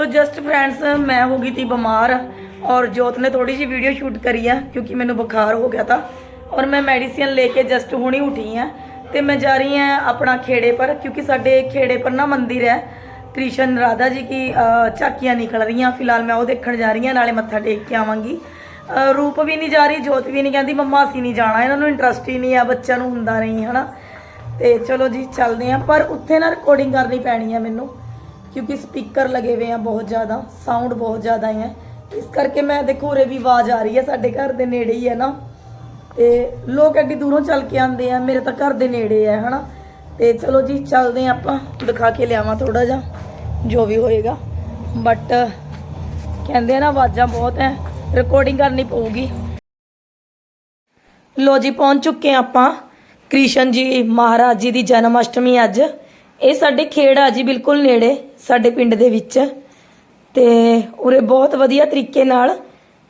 तो just friends मैं हो गई थी बीमार और जोत ने थोड़ी सी वीडियो शूट करी है क्योंकि मैंने बुखार हो गया था और मैं मेडिसिन लेके जस्ट हुणी उठी हैं ਤੇ ਮੈਂ ਜਾ ਰਹੀ ਹਾਂ ਆਪਣਾ ਖੇੜੇ ਪਰ ਕਿਉਂਕਿ ਸਾਡੇ ਖੇੜੇ ਪਰ ਨਾ ਮੰਦਿਰ ਹੈ ਕ੍ਰਿਸ਼ਨ ਰਾਧਾ ਜੀ ਕੀ ਅ, ਝਾਕੀਆਂ ਨਿਕਲ ਰਹੀਆਂ ਫਿਲਹਾਲ ਮੈਂ ਉਹ ਦੇਖਣ ਜਾ ਰਹੀ ਹਾਂ ਨਾਲੇ ਮੱਥਾ ਟੇਕ ਕੇ ਆਵਾਂਗੀ ਅ, ਰੂਪ ਵੀ ਨਹੀਂ ਜਾ ਰਹੀ ਜੋਤ ਵੀ ਨਹੀਂ ਕਹਿੰਦੀ ਮੰਮਾ ਅਸੀਂ ਨਹੀਂ ਜਾਣਾ ਇਹਨਾਂ ਨੂੰ ਇੰਟਰਸਟ ਹੀ ਨਹੀਂ ਆ ਬੱਚਿਆਂ ਨੂੰ ਹੁੰਦਾ ਨਹੀਂ ਹਨਾ ਤੇ ਚਲੋ ਜੀ ਚੱਲਦੇ ਆਂ ਪਰ ਉੱਥੇ ਨਾ ਰਿਕਾਰਡਿੰਗ ਕਰਨੀ ਪੈਣੀ ਆ ਮੈਨੂੰ ਕਿਉਂਕਿ ਸਪੀਕਰ ਲੱਗੇ ਹੋਏ ਆ ਬਹੁਤ ਜ਼ਿਆਦਾ ਸਾਊਂਡ ਬਹੁਤ ਜ਼ਿਆਦਾ ਹੈ ਇਸ ਕਰਕੇ ਮੈਂ ਦੇਖੋ, ਉਰੇ ਵੀ ਆਵਾਜ਼ ਆ ਰਹੀ ਹੈ ਸਾਡੇ ਘਰ ਦੇ ਨੇੜੇ ਹੀ ਹੈ ਨਾ। ਤੇ ਲੋਕ ਐਡੀ ਦੂਰੋਂ ਚੱਲ ਕੇ ਆਉਂਦੇ ਆ, ਮੇਰੇ ਤਾਂ ਘਰ ਦੇ ਨੇੜੇ ਹੈ ਹਨਾ। ਤੇ ਚਲੋ ਜੀ, ਚੱਲਦੇ ਆਂ ਆਪਾਂ, ਦਿਖਾ ਕੇ ਲਿਆਵਾਂ ਥੋੜਾ ਜਿਹਾ, ਜੋ ਵੀ ਹੋਏਗਾ। ਬਟ ਕਹਿੰਦੇ ਆ ਨਾ, ਆਵਾਜ਼ਾਂ ਬਹੁਤ ਹੈ ਰਿਕਾਰਡਿੰਗ ਕਰਨੀ ਪਊਗੀ। ਲੋ ਜੀ, ਪਹੁੰਚ ਚੁੱਕੇ ਹਾਂ ਆਪਾਂ, ਕ੍ਰਿਸ਼ਨ ਜੀ ਮਹਾਰਾਜ ਜੀ ਦੀ ਜਨਮ ਅਸ਼ਟਮੀ ਅੱਜ। ਇਹ ਸਾਡੇ ਖੇੜਾ ਜੀ ਬਿਲਕੁਲ ਨੇੜੇ, ਸਾਡੇ ਪਿੰਡ ਦੇ ਵਿੱਚ। ਤੇ ਉਰੇ ਬਹੁਤ ਵਧੀਆ ਤਰੀਕੇ ਨਾਲ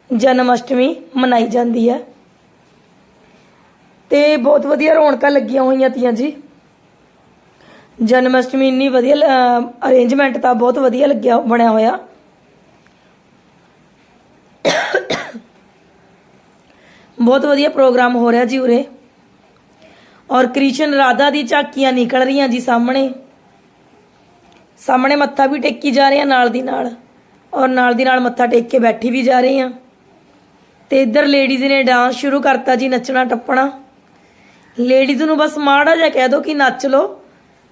ਜਨਮ ਅਸ਼ਟਮੀ ਮਨਾਈ ਜਾਂਦੀ ਹੈ ਤੇ ਬਹੁਤ ਵਧੀਆ ਰੌਣਕਾਂ ਲੱਗੀਆਂ ਹੋਈਆਂ ਤੀਆਂ ਜੀ। ਜਨਮ ਅਸ਼ਟਮੀ ਇੰਨੀ ਵਧੀਆ ਅਰੇਂਜਮੈਂਟ ਤਾਂ ਬਹੁਤ ਵਧੀਆ ਲੱਗਿਆ, ਬਣਿਆ ਹੋਇਆ। ਬਹੁਤ ਵਧੀਆ ਪ੍ਰੋਗਰਾਮ ਹੋ ਰਿਹਾ ਜੀ ਉਰੇ। ਔਰ ਕ੍ਰਿਸ਼ਨ ਰਾਧਾ ਦੀ ਝਾਕੀਆਂ ਨਿਕਲ ਰਹੀਆਂ ਜੀ ਸਾਹਮਣੇ। ਸਾਹਮਣੇ ਮੱਥਾ ਵੀ ਟੇਕੀ ਜਾ ਰਹੇ ਆ ਨਾਲ ਦੀ ਨਾਲ। ਔਰ ਨਾਲ ਦੀ ਨਾਲ ਮੱਥਾ ਟੇਕ ਕੇ ਬੈਠੀ ਵੀ ਜਾ ਰਹੇ ਆ। ਤੇ ਇੱਧਰ ਲੇਡੀਜ਼ ਨੇ ਡਾਂਸ ਸ਼ੁਰੂ ਕਰਤਾ ਜੀ ਨੱਚਣਾ ਟੱਪਣਾ। ਲੇਡੀਜ਼ ਨੂੰ ਬਸ ਮਾੜਾ ਜਿਹਾ ਕਹਿ ਦਿਓ ਕਿ ਨੱਚ ਲਓ।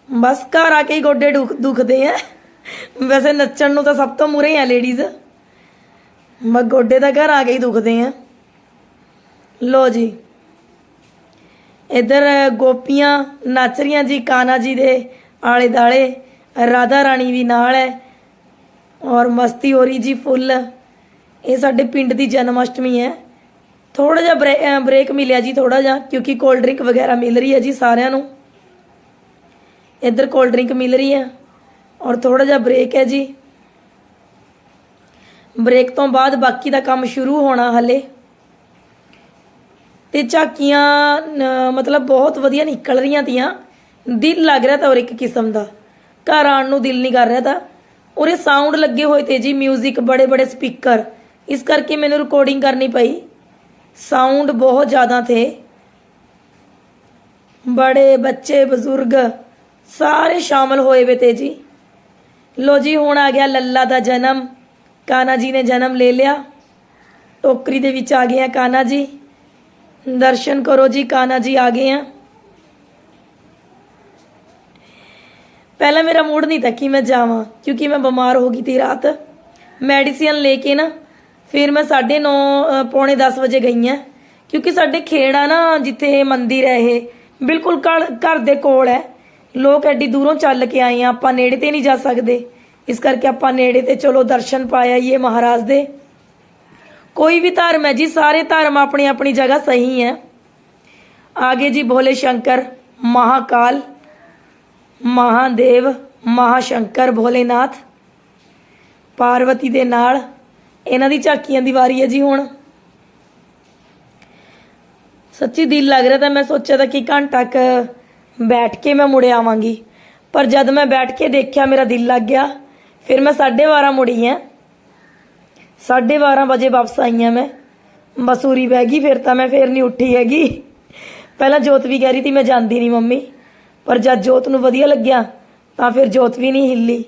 ਬਸ ਘਰ ਆ ਕੇ ਹੀ ਗੋਡੇ ਦੁਖ ਦੁਖਦੇ ਆ। ਵੈਸੇ ਨੱਚਣ ਨੂੰ ਤਾਂ ਸਭ ਤੋਂ ਮੁਰੇ ਆ ਲੇਡੀਜ਼ ਮੈਂ ਗੋਡੇ ਤਾਂ ਘਰ ਆ ਕੇ ਹੀ ਦੁਖਦੇ ਆ। ਲੋ ਜੀ। ਇਧਰ ਗੋਪੀਆਂ ਨੱਚ ਰਹੀਆਂ ਜੀ, ਕਾਨਾ ਜੀ ਦੇ ਆਲੇ ਦਾਲੇ, ਰਾਧਾ ਰਾਣੀ ਵੀ ਨਾਲ ਹੈ ਔਰ ਮਸਤੀ ਹੋ ਰਹੀ ਜੀ ਫੁੱਲ। ਇਹ ਸਾਡੇ ਪਿੰਡ ਦੀ ਜਨਮ ਅਸ਼ਟਮੀ ਹੈ। ਥੋੜਾ ਜਿਹਾ ਬ੍ਰੇ- ਬ੍ਰੇਕ ਮਿਲਿਆ ਜੀ ਥੋੜਾ ਜਿਹਾ, ਕਿਉਂਕਿ ਕੋਲਡ ਡਰਿੰਕ ਵਗੈਰਾ ਮਿਲ ਰਹੀ ਹੈ ਜੀ ਸਾਰਿਆਂ ਨੂੰ। ਇੱਧਰ ਕੋਲਡ ਡਰਿੰਕ ਮਿਲ ਰਹੀ ਹੈ ਔਰ ਥੋੜਾ ਜਿਹਾ ਬ੍ਰੇਕ ਹੈ ਜੀ। ਬ੍ਰੇਕ ਤੋਂ ਬਾਅਦ ਬਾਕੀ ਦਾ ਕੰਮ ਸ਼ੁਰੂ ਹੋਣਾ ਹਲੇ। ਤੇ ਝਾਕੀਆਂ ਮਤਲਬ ਬਹੁਤ ਵਧੀਆ ਨਿਕਲ ਰਹੀਆਂ ਤੀਆਂ। ਦਿਲ ਲੱਗ ਰਿਹਾ ਤਾਂ ਔਰ ਇੱਕ ਕਿਸਮ ਦਾ। ਘਰ ਆਉਣ ਨੂੰ ਦਿਲ ਨਹੀਂ ਕਰ ਰਿਹਾ ਤਾਂ। ਉਰੇ ਸਾਊਂਡ ਲੱਗੇ ਹੋਏ ਤੇ ਜੀ 뮤직 ਬੜੇ ਬੜੇ ਸਪੀਕਰ ਇਸ ਕਰਕੇ ਮੈਨੂੰ ਰਿਕਾਰਡਿੰਗ ਕਰਨੀ ਪਈ। ਸਾਊਂਡ ਬਹੁਤ ਜ਼ਿਆਦਾ ਥੇ। ਬੜੇ ਬੱਚੇ, ਬਜ਼ੁਰਗ, ਸਾਰੇ ਸ਼ਾਮਲ ਹੋਏ ਵੇ ਤੇ ਜੀ। ਲੋ ਜੀ, ਹੁਣ ਆ ਗਿਆ ਲੱਲਾ ਦਾ ਜਨਮ। ਕਾਨਾ ਜੀ ਨੇ ਜਨਮ ਲੈ ਲਿਆ। ਟੋਕਰੀ ਦੇ ਵਿੱਚ ਆ ਗਏ ਆ ਕਾਨਾ ਜੀ। ਦਰਸ਼ਨ ਕਰੋ ਜੀ, ਕਾਨਾ ਜੀ ਆ ਗਏ ਆ। ਪਹਿਲਾਂ ਮੇਰਾ ਮੂਡ ਨਹੀਂ ਤਾਂ ਕਿ ਮੈਂ ਜਾਵਾਂ, ਕਿਉਂਕਿ ਮੈਂ ਬਿਮਾਰ ਹੋ ਗਈ ਤੀ ਰਾਤ। ਮੈਡੀਸਿਨ ਲੈ ਕੇ ਨਾ, ਫਿਰ ਮੈਂ 9:30 ਪੌਣੇ 10 ਵਜੇ ਗਈ ਆ, ਕਿਉਂਕਿ ਸਾਡੇ ਖੇੜਾ ਨਾ ਜਿੱਥੇ ਇਹ ਮੰਦਿਰ ਹੈ ਇਹ, ਬਿਲਕੁਲ ਘਰ ਘਰ ਦੇ ਕੋਲ ਹੈ। ਲੋਕ ਐਡੀ ਦੂਰੋਂ ਚੱਲ ਕੇ ਆਏ ਆ, ਆਪਾਂ ਨੇੜੇ ਤੇ ਨਹੀਂ ਜਾ ਸਕਦੇ। ਇਸ ਕਰਕੇ ਆਪਾਂ ਨੇੜੇ ਤੇ ਚਲੋ ਦਰਸ਼ਨ ਪਾਇਆ ਇਹ ਮਹਾਰਾਜ ਦੇ। ਕੋਈ ਵੀ ਧਰਮ ਹੈ ਜੀ, ਸਾਰੇ ਧਰਮ ਆਪਣੀ ਆਪਣੀ ਜਗ੍ਹਾ ਸਹੀ ਹੈ। ਆਗੇ ਜੀ ਭੋਲੇ ਸ਼ੰਕਰ, ਮਹਾਕਾਲ, ਮਹਾਦੇਵ, ਮਹਾਸ਼ੰਕਰ ਭੋਲੇਨਾਥ, ਪਾਰਵਤੀ ਦੇ ਨਾਲ, ਇਹਨਾਂ ਦੀ ਝਾਕੀਆਂ ਦੀ ਵਾਰੀ ਹੈ ਜੀ ਹੁਣ। ਸੱਚੀ ਦਿਲ ਲੱਗ ਰਿਹਾ ਤਾਂ ਮੈਂ ਸੋਚਿਆ ਤਾਂ ਕਿ ਘੰਟਾ ਕ ਬੈਠ ਕੇ ਮੈਂ ਮੁੜ ਆਵਾਂਗੀ। ਪਰ ਜਦ ਮੈਂ ਬੈਠ ਕੇ ਦੇਖਿਆ, ਮੇਰਾ ਦਿਲ ਲੱਗ ਗਿਆ। ਫਿਰ ਮੈਂ 12:30 ਮੁੜੀ ਆ 12:30 ਵਜੇ ਵਾਪਸ ਆਈ ਆ ਮੈਂ ਮਸੂਰੀ ਬਹਿ ਗਈ, ਫਿਰ ਤਾਂ ਮੈਂ ਫੇਰ ਨਹੀਂ ਉੱਠੀ ਹੈਗੀ। ਪਹਿਲਾਂ ਜੋਤ ਵੀ ਕਹਿ ਰਹੀ ਸੀ, ਮੈਂ ਜਾਂਦੀ ਨਹੀਂ ਮੰਮੀ। ਪਰ ਜਦ ਜੋਤ ਨੂੰ ਵਧੀਆ ਲੱਗਿਆ, ਤਾਂ ਫਿਰ ਜੋਤ ਵੀ ਨਹੀਂ ਹਿੱਲੀ।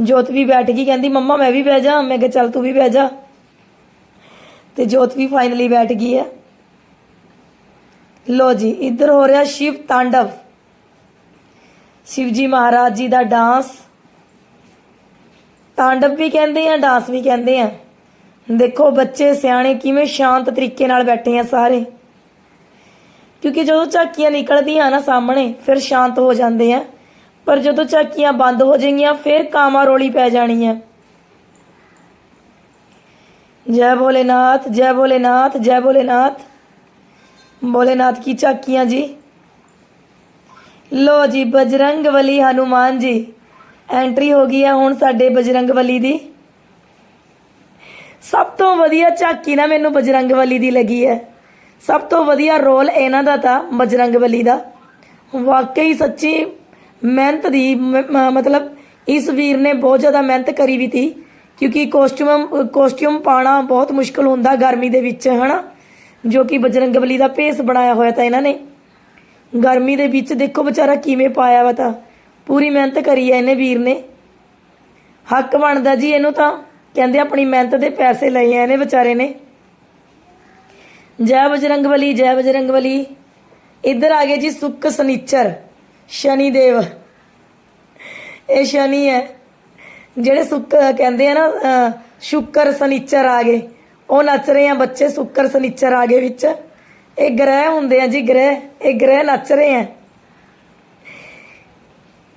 ਜੋਤ ਵੀ ਬੈਠ ਗਈ, ਕਹਿੰਦੀ, ਮੰਮਾ, ਮੈਂ ਵੀ ਬਹਿ ਜਾ। ਮੈਂ ਕਿਹਾ, ਚੱਲ ਤੂੰ ਵੀ ਬਹਿ ਜਾ। ਤੇ ਜੋਤ ਵੀ ਫਾਈਨਲੀ ਬੈਠ ਗਈ ਹੈ। ਲੋ ਜੀ, ਇੱਧਰ ਹੋ ਰਿਹਾ ਸ਼ਿਵ ਤਾਂਡਵ। ਸ਼ਿਵਜੀ ਮਹਾਰਾਜ ਜੀ ਦਾ ਡਾਂਸ। ਤਾਂਡਵ ਵੀ ਕਹਿੰਦੇ ਆ, ਡਾਂਸ ਵੀ ਕਹਿੰਦੇ ਆ। ਦੇਖੋ ਬੱਚੇ ਸਿਆਣੇ ਕਿਵੇਂ ਸ਼ਾਂਤ ਤਰੀਕੇ ਨਾਲ ਬੈਠੇ ਆ ਸਾਰੇ। ਕਿਉਂਕਿ ਜਦੋਂ ਝਾਕੀਆਂ ਨਿਕਲਦੀਆਂ ਨਾ ਸਾਹਮਣੇ, ਫਿਰ ਸ਼ਾਂਤ ਹੋ ਜਾਂਦੇ ਆ। ਪਰ ਜਦੋਂ ਝਾਕੀਆਂ ਬੰਦ ਹੋ ਜਾਣਗੀਆਂ ਫਿਰ ਕਾਮਾ ਰੋਲੀ ਪੈ ਜਾਣੀ ਹੈ ਜੈ ਭੋਲੇਨਾਥ ਜੈ ਭੋਲੇਨਾਥ ਜੈ ਭੋਲੇਨਾਥ। ਭੋਲੇਨਾਥ ਕੀ ਝਾਕੀਆਂ ਜੀ? ਲੋ ਜੀ, ਬਜਰੰਗ ਬਲੀ ਹਨੂਮਾਨ ਜੀ। ਐਂਟਰੀ ਹੋ ਗਈ ਆ ਹੁਣ ਸਾਡੇ ਬਜਰੰਗ ਬਲੀ ਦੀ। ਤੋਂ ਵਧੀਆ ਝਾਕੀ ਨਾ ਮੈਨੂੰ ਬਜਰੰਗ ਬਲੀ ਦੀ ਲੱਗੀ ਹੈ ਸਭ ਤੋਂ ਵਧੀਆ ਰੋਲ ਇਹਨਾਂ ਦਾ ਤਾਂ ਬਜਰੰਗ ਬਲੀ ਦਾ। ਵਾਕਈ ਸੱਚੀ ਮਿਹਨਤ ਦੀ ਮਤਲਬ ਇਸ ਵੀਰ ਨੇ ਬਹੁਤ ਜ਼ਿਆਦਾ ਮਿਹਨਤ ਕਰੀ ਵੀ ਤੀ, ਕਿਉਂਕਿ ਕੋਸਟਿਊਮ ਕੋਸਟਿਊਮ ਪਾਣਾ ਬਹੁਤ ਮੁਸ਼ਕਲ ਹੁੰਦਾ ਗਰਮੀ ਦੇ ਵਿੱਚ, ਹਨਾ? ਜੋ ਕਿ ਬਜਰੰਗਬਲੀ ਦਾ ਭੇਸ ਬਣਾਇਆ ਹੋਇਆ ਤਾਂ ਇਹਨਾਂ ਨੇ। ਗਰਮੀ ਦੇ ਵਿੱਚ ਦੇਖੋ ਵਿਚਾਰਾ ਕਿਵੇਂ ਪਾਇਆ ਵਾ ਤਾਂ। ਪੂਰੀ ਮਿਹਨਤ ਕਰੀ ਹੈ ਇਹਨੇ ਵੀਰ ਨੇ। ਹੱਕ ਬਣਦਾ ਜੀ ਇਹਨੂੰ ਤਾਂ। ਕਹਿੰਦੇ ਆਪਣੀ ਮਿਹਨਤ ਦੇ ਪੈਸੇ ਲਏ ਆ ਇਹਨੇ ਵਿਚਾਰੇ ਨੇ। ਜੈ ਬਜਰੰਗ ਬਲੀ ਜੈ ਬਜਰੰਗ ਬਲੀ। ਇੱਧਰ ਆ ਗਏ ਜੀ ਸੁੱਕ ਸਨੀਚਰ ਸ਼ਨੀ ਦੇਵ ਇਹ ਸ਼ਨੀ ਹੈ। ਜਿਹੜੇ ਸੁੱਕ ਕਹਿੰਦੇ ਆ ਨਾ ਅਹ, ਸ਼ੁੱਕਰ ਸਨੀਚਰ ਆ ਗਏ। ਉਹ ਨੱਚ ਰਹੇ ਆ ਬੱਚੇ ਸ਼ੁੱਕਰ ਸਨੀਚਰ ਆ ਗਏ ਵਿੱਚ। ਇਹ ਗ੍ਰਹਿ ਹੁੰਦੇ ਆ ਜੀ ਗ੍ਰਹਿ। ਇਹ ਗ੍ਰਹਿ ਨੱਚ ਰਹੇ ਆ।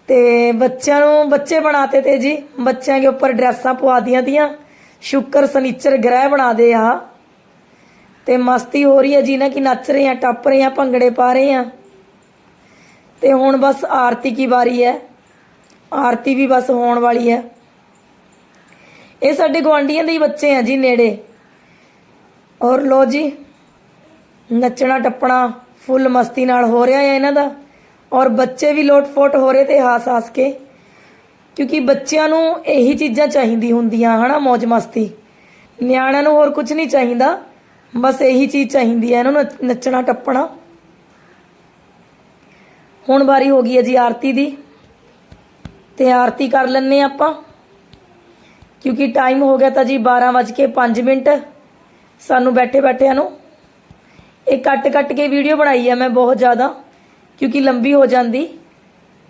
ਤੇ ਬੱਚਿਆਂ ਨੂੰ ਬੱਚੇ ਬਣਾਤੇ ਤੇ ਜੀ। ਬੱਚਿਆਂ ਦੇ ਉੱਪਰ ਡਰੈਸਾਂ ਪਵਾ ਦੀਆਂ ਤੀਆਂ। ਸ਼ੁੱਕਰ ਸਨੀਚਰ ਗ੍ਰਹਿ ਬਣਾ ਦੇ ਆ। ਤੇ ਮਸਤੀ ਹੋ ਰਹੀ ਹੈ ਜੀ ਨਾ ਕਿ ਨੱਚ ਰਹੇ ਆ ਟੱਪ ਰਹੇ ਆ ਭੰਗੜੇ ਪਾ ਰਹੇ ਆ ਤੇ ਹੁਣ ਬਸ ਆਰਤੀ ਕੀ ਵਾਰੀ ਹੈ। ਆਰਤੀ ਵੀ ਬਸ ਹੋਣ ਵਾਲੀ ਹੈ। ਇਹ ਸਾਡੇ ਗਵਾਂਢੀਆਂ ਦੇ ਹੀ ਬੱਚੇ ਆ ਜੀ ਨੇੜੇ। ਔਰ ਲੋ ਜੀ ਨੱਚਣਾ ਟੱਪਣਾ ਫੁੱਲ ਮਸਤੀ ਨਾਲ ਹੋ ਰਿਹਾ ਹੈ ਇਹਨਾਂ ਦਾ। ਔਰ ਬੱਚੇ ਵੀ ਲੋਟ-ਫੋਟ ਹੋ ਰਹੇ ਤੇ ਹਾਸ-ਹਾਸ ਕੇ। ਕਿਉਂਕਿ ਬੱਚਿਆਂ ਨੂੰ ਇਹੀ ਚੀਜ਼ਾਂ ਚਾਹੀਦੀ ਹੁੰਦੀਆਂ, ਹਨਾ ਮौज ਮਸਤੀ ਨਿਆਣਿਆਂ ਨੂੰ ਹੋਰ ਕੁਝ ਨਹੀਂ ਚਾਹੀਦਾ, ਬਸ ਇਹੀ ਚੀਜ਼ ਚਾਹੀਦੀ ਹੈ, ਇਹਨਾਂ ਨੂੰ ਨੱਚ- ਨੱਚਣਾ ਟੱਪਣਾ ਹੁਣ ਵਾਰੀ ਹੋ ਗਈ ਹੈ ਜੀ ਆਰਤੀ ਦੀ। ਤੇ ਆਰਤੀ ਕਰ ਲੈਣੇ ਆਪਾਂ। ਕਿਉਂਕਿ ਟਾਈਮ ਹੋ ਗਿਆ ਤਾਂ ਜੀ 12:05 ਮਿੰਟ। ਸਾਨੂੰ ਬੈਠੇ ਬੈਠਿਆਂ ਨੂੰ। ਇਹ ਕੱਟ ਕੱਟ ਕੇ ਵੀਡੀਓ ਬਣਾਈ ਹੈ ਮੈਂ ਬਹੁਤ ਜ਼ਿਆਦਾ। ਕਿਉਂਕਿ ਲੰਬੀ ਹੋ ਜਾਂਦੀ।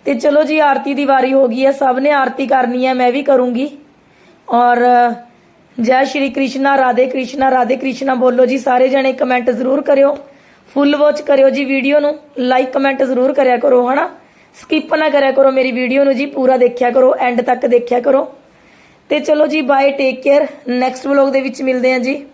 ਤੇ ਚਲੋ ਜੀ, ਆਰਤੀ ਦੀ ਵਾਰੀ ਹੋ ਗਈ ਹੈ। ਸਭ ਨੇ ਆਰਤੀ ਕਰਨੀ ਹੈ, ਮੈਂ ਵੀ ਕਰੂੰਗੀ। ਔਰ, ਜੈ ਸ਼੍ਰੀ ਕ੍ਰਿਸ਼ਨਾ, ਰਾਧੇ ਕ੍ਰਿਸ਼ਨਾ ਰਾਧੇ ਕ੍ਰਿਸ਼ਨਾ ਬੋਲੋ ਜੀ। ਸਾਰੇ ਜਣੇ ਕਮੈਂਟ ਜ਼ਰੂਰ ਕਰਿਓ। ਫੁੱਲ ਵਾਚ ਕਰਿਓ ਜੀ ਵੀਡੀਓ ਨੂੰ। ਲਾਈਕ ਕਮੈਂਟ ਜ਼ਰੂਰ ਕਰਿਆ ਕਰੋ, ਹਨਾ? ਸਕਿਪ ਨਾ ਕਰਿਆ ਕਰੋ ਮੇਰੀ ਵੀਡੀਓ ਨੂੰ ਜੀ। ਪੂਰਾ ਦੇਖਿਆ ਕਰੋ ਐਂਡ ਤੱਕ ਦੇਖਿਆ ਕਰੋ। ਤੇ ਚਲੋ ਜੀ bye take care next vlog ਦੇ ਵਿੱਚ ਮਿਲਦੇ ਹਾਂ ਜੀ।